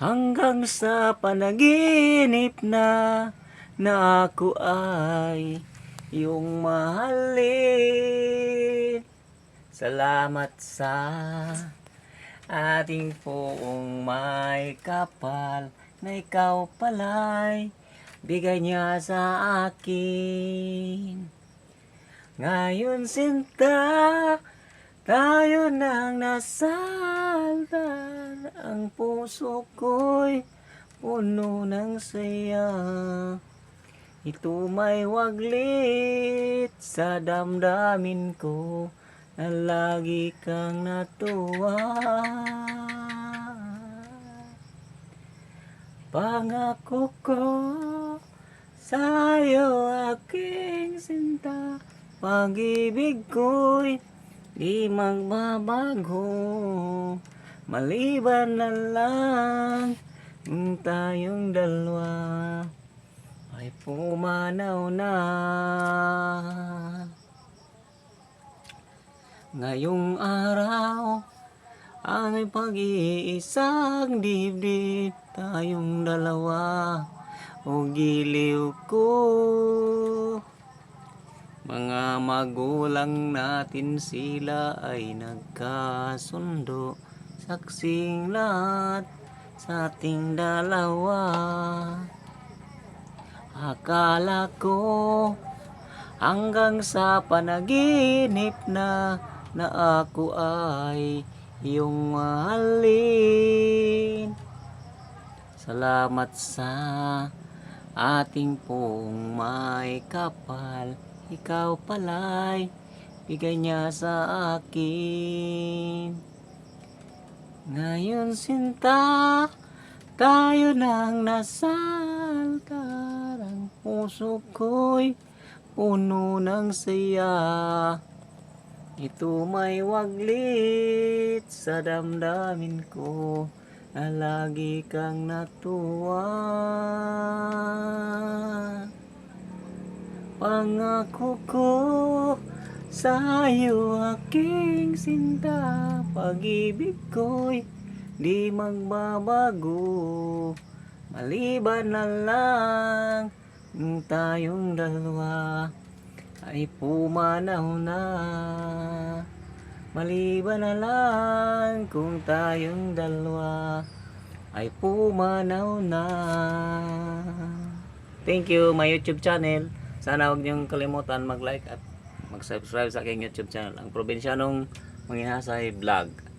Hanggang sa panaginip na na ako ay iyong mahalin. Salamat sa ating poong may kapal na ikaw pala'y bigay niya sa akin. Ngayon sinta, tayo nang nasaldan Ang puso ko'y puno ng saya. Ito may waglit sa damdamin ko Na lagi kang natuwa. Pangako ko sa'yo aking sinta Pag-ibig ko'y di magbabago Maliban na lang ang tayong dalawa. Ay pumanaw na. Ngayong araw ang pag-iisang dibdib Tayong dalawa. O giliw ko mga magulang natin sila ay nagkasundo. Saksing lahat sa ating dalawa. Akala ko hanggang sa panaginip na Na ako ay iyong mahalin. Salamat sa ating pong may kapal ikaw pala'y bigay niya sa akin. Ngayon sinta, tayo nang nasaltar. Ang puso ko'y puno ng saya. Ito may waglit sa damdamin ko na lagi kang natuwa. Pangako ko sa iyo aking sinta. Pag-ibig ko'y di magbabago. Maliban na lang ang tayong dalawa Ay pumanaw na. Maliban na lang kung tayong dalawa Ay pumanaw na. Thank you, my YouTube channel. Sana huwag niyong kalimutan mag-like at mag-subscribe sa aking YouTube channel. Ang Probinsyanong Manginasay Vlog.